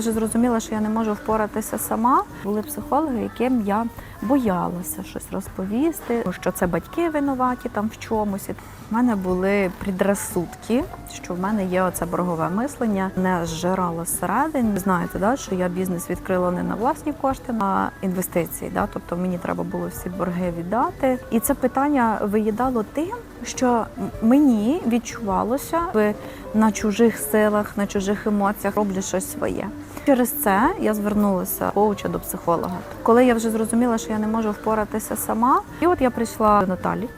Вже зрозуміла, що я не можу впоратися сама. Були психологи, яким я боялася щось розповісти, що це батьки винуваті там в чомусь. У мене були предрозсудки, що в мене є оце боргове мислення, не зжирало зсередини. Знаєте, да, що я бізнес відкрила не на власні кошти, на інвестиції. Да? Тобто мені треба було всі борги віддати. І це питання виїдало тим, що мені відчувалося ви на чужих силах, на чужих емоціях роблю щось своє. Через це я звернулася до коуча до психолога. Коли я вже зрозуміла, що я не можу впоратися сама, і от я прийшла до Наталі.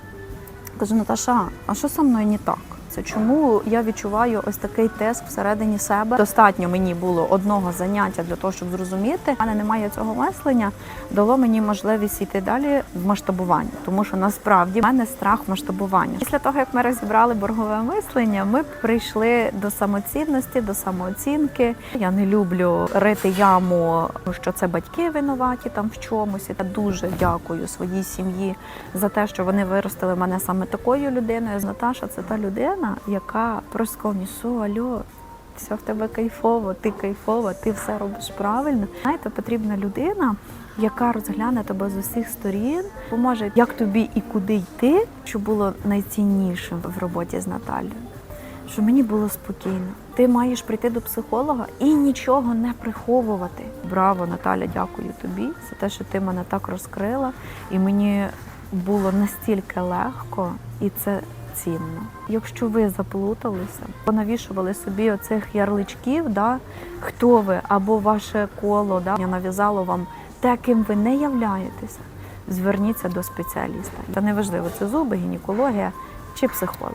Кажу, Наташа, а що со мною не так? Це чому я відчуваю ось такий тиск всередині себе? Достатньо мені було одного заняття для того, щоб зрозуміти. Мене немає цього мислення, дало мені можливість йти далі в масштабування, тому що насправді в мене страх масштабування. Після того, як ми розібрали боргове мислення, ми прийшли до самоцінності, до самооцінки. Я не люблю рити яму, що це батьки винуваті там в чомусь. Я дуже дякую своїй сім'ї за те, що вони виростили мене саме такою людиною. Наташа це та людина, яка просто сказала «Що, альо, все в тебе кайфово, ти кайфова, ти все робиш правильно. Знаєте, потрібна людина, яка розгляне тебе з усіх сторін, поможе, як тобі і куди йти, що було найціннішим в роботі з Наталією. Що мені було спокійно. Ти маєш прийти до психолога і нічого не приховувати. Браво, Наталя, дякую тобі за те, що ти мене так розкрила, і мені було настільки легко, і це цінно. Якщо ви заплуталися, понавішували собі оцих ярличків, да, хто ви або ваше коло, да, нав'язало вам те, ким ви не являєтеся, зверніться до спеціаліста. Та неважливо, це зуби, гінекологія чи психолог.